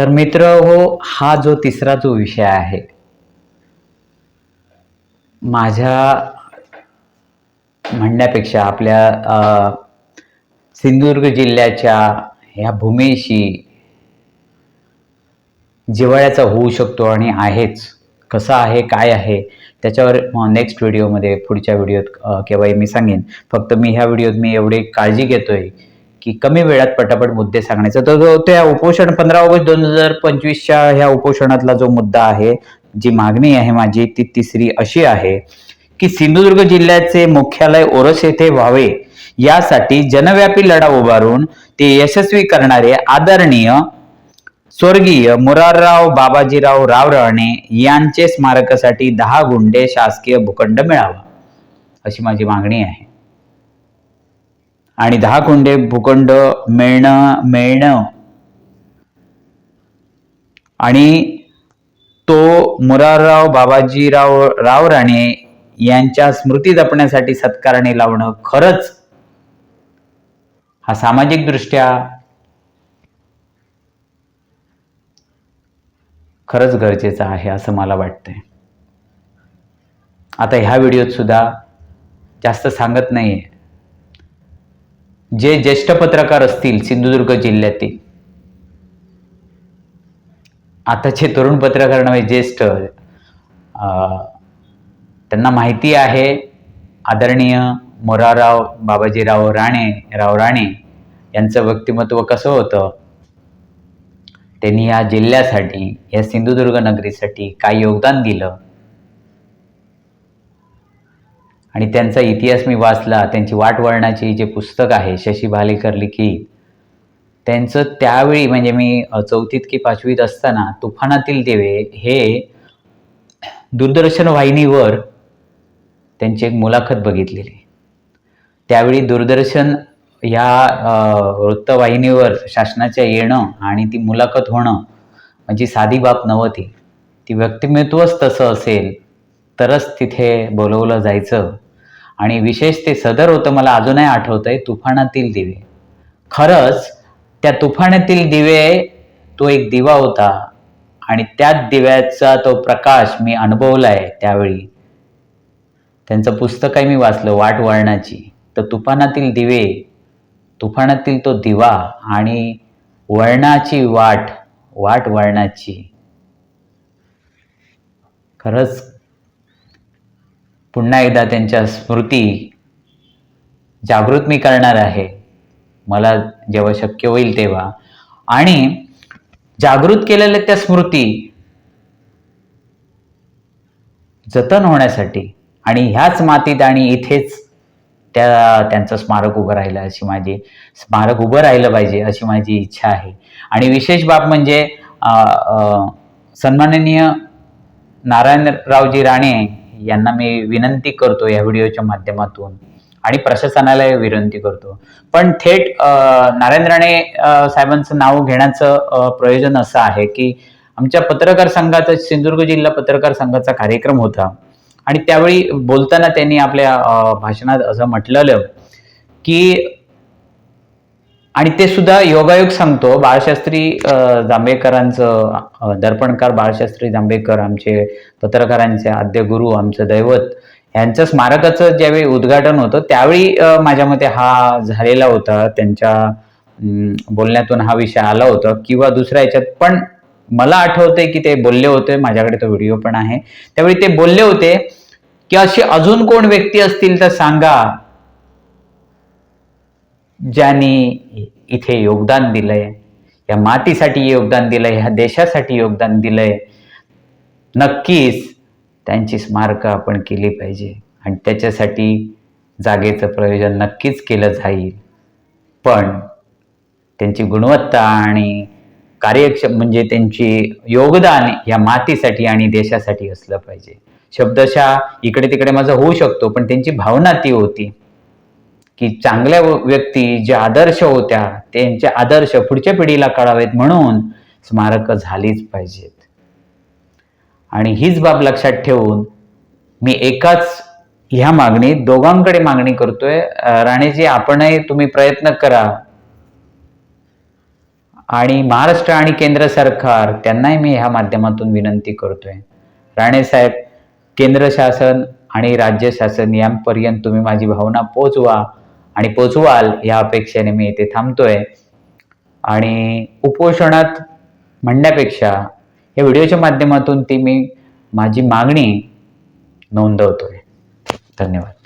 तर मित्र हो हा जो तिसरा जो विषय आहे माझ्या म्हणण्यापेक्षा आपल्या सिंधुदुर्ग जिल्ह्याच्या ह्या भूमीशी जिव्हाळ्याचा होऊ शकतो आणि आहेच कसं आहे काय आहे त्याच्यावर नेक्स्ट व्हिडिओमध्ये पुढच्या व्हिडिओत केव्हाही मी सांगेन. फक्त मी ह्या व्हिडिओत मी एवढी काळजी घेतोय की कमी वेळात पटापट मुद्दे सांगण्याचा. तर जो त्या उपोषण पंधरा ऑगस्ट दोन हजार पंचवीसच्या ह्या उपोषणातला जो मुद्दा आहे जी मागणी आहे माझी ती तिसरी अशी आहे की सिंधुदुर्ग जिल्ह्याचे मुख्यालय ओरस येथे व्हावे यासाठी जनव्यापी लढा उभारून ते यशस्वी करणारे आदरणीय स्वर्गीय मुरारराव बाबाजीराव रावराणे यांचे स्मारकासाठी दहा गुंडे शासकीय भूखंड मिळावा अशी माझी मागणी आहे. आणि दहा कुंडे भूखंड मिळणं मिळणं आणि तो मुरारराव बाबाजीराव रावराणे यांच्या स्मृती जपण्यासाठी सत्काराने लावणं खरंच हा सामाजिक दृष्ट्या खरंच गरजेचं आहे असं मला वाटतंय. आता ह्या व्हिडिओत सुद्धा जास्त सांगत नाहीये. जे ज्येष्ठ पत्रकार असतील सिंधुदुर्ग जिल्ह्यातील. आताचे तरुण पत्रकार नव्हे ज्येष्ठ त्यांना माहिती आहे आदरणीय मोराराव बाबाजीराव राणे राव राणे यांचं व्यक्तिमत्व कसं होतं? त्यांनी या जिल्ह्यासाठी या सिंधुदुर्ग नगरीसाठी काय योगदान दिलं? आणि त्यांचा इतिहास मी वाचला त्यांची वाट वळणाची जे पुस्तक आहे शशी भालेकर लिखित त्यांचं त्यावेळी म्हणजे मी चौथीत की पाचवीत असताना तुफानातील देवे हे दूरदर्शन वाहिनीवर त्यांची एक मुलाखत बघितलेली. त्यावेळी दूरदर्शन या वृत्तवाहिनीवर शासनाच्या येणं आणि ती मुलाखत होणं म्हणजे साधी बाब नव्हती. ती व्यक्तिमत्वच तसं असेल तरच तिथे बोलवलं जायचं. आणि विशेष ते सदर होतं मला अजूनही आठवतंय तुफानातील दिवे. खरंच त्या तुफानातील दिवे तो एक दिवा होता. आणि त्याच दिव्याचा तो प्रकाश मी अनुभवलाय त्यावेळी. त्यांचं पुस्तकही मी वाचलं वाट वळणाची. तर तुफानातील दिवे तुफानातील तो दिवा आणि वळणाची वाट वाट वळणाची. खरंच पुन्हा एकदा त्यांच्या स्मृती जागृत मी करणार आहे. मला जेव्हा शक्य होईल तेव्हा. आणि जागृत केलेल्या त्या स्मृती जतन होण्यासाठी आणि ह्याच मातीत आणि इथेच त्या त्यांचं स्मारक उभं राहिलं अशी माझी स्मारक उभं राहिलं पाहिजे अशी माझी इच्छा आहे. आणि विशेष बाब म्हणजे सन्माननीय नारायणरावजी राणे यांना मी विनंती करतो या व्हिडिओच्या माध्यमातून. आणि प्रशासनाला विनंती करतो. पण थेट नारायण राणे साहेबांचं नाव घेण्याचं प्रयोजन असं आहे की आमच्या पत्रकार संघाचा सिंधुदुर्ग जिल्हा पत्रकार संघाचा कार्यक्रम होता. आणि त्यावेळी बोलताना त्यांनी आपल्या भाषणात असं म्हटलेलं की आणि ते सुद्धा योगायोग सांगतो. बाळशास्त्री जांभेकरांचं दर्पणकार बाळशास्त्री जांभेकर आमचे पत्रकारांचे आद्य गुरु आमचं दैवत यांचं स्मारकाचं ज्यावेळी उद्घाटन होतं त्यावेळी माझ्या मते हा झालेला होता. त्यांच्या बोलण्यातून हा विषय आला होता किंवा दुसऱ्या याच्यात. पण मला आठवतंय की ते बोलले होते. माझ्याकडे तो व्हिडिओ पण आहे. त्यावेळी ते बोलले होते की अशी अजून कोण व्यक्ती असतील तर सांगा. ज्यांनी इथे योगदान दिलंय या मातीसाठी योगदान दिलंय ह्या देशासाठी योगदान दिलंय नक्कीच त्यांची स्मारकं आपण केली पाहिजे. आणि त्याच्यासाठी जागेचं प्रयोजन नक्कीच केलं जाईल. पण त्यांची गुणवत्ता आणि कार्यक्षम म्हणजे त्यांची योगदान या मातीसाठी आणि देशासाठी असलं पाहिजे. शब्दशः इकडे तिकडे माझं होऊ शकतो पण त्यांची भावना ती होती. की चांगल्या व्यक्ती ज्या आदर्श होत्या त्यांचे आदर्श पुढच्या पिढीला कळावेत म्हणून स्मारकं झालीच पाहिजेत. आणि हीच बाब लक्षात ठेवून मी एकाच ह्या मागणीत दोघांकडे मागणी करतोय. राणेजी आपणही तुम्ही प्रयत्न करा. आणि महाराष्ट्र आणि केंद्र सरकार त्यांनाही मी ह्या माध्यमातून विनंती करतोय. राणे साहेब केंद्र शासन आणि राज्य शासन यांपर्यंत तुम्ही माझी भावना पोचवा. आणि पोचवाल या अपेक्षेने मी इथे थांबतोय. आणि उपोषणात म्हणण्यापेक्षा या व्हिडिओच्या माध्यमातून ती मी माझी मागणी नोंदवतोय. धन्यवाद.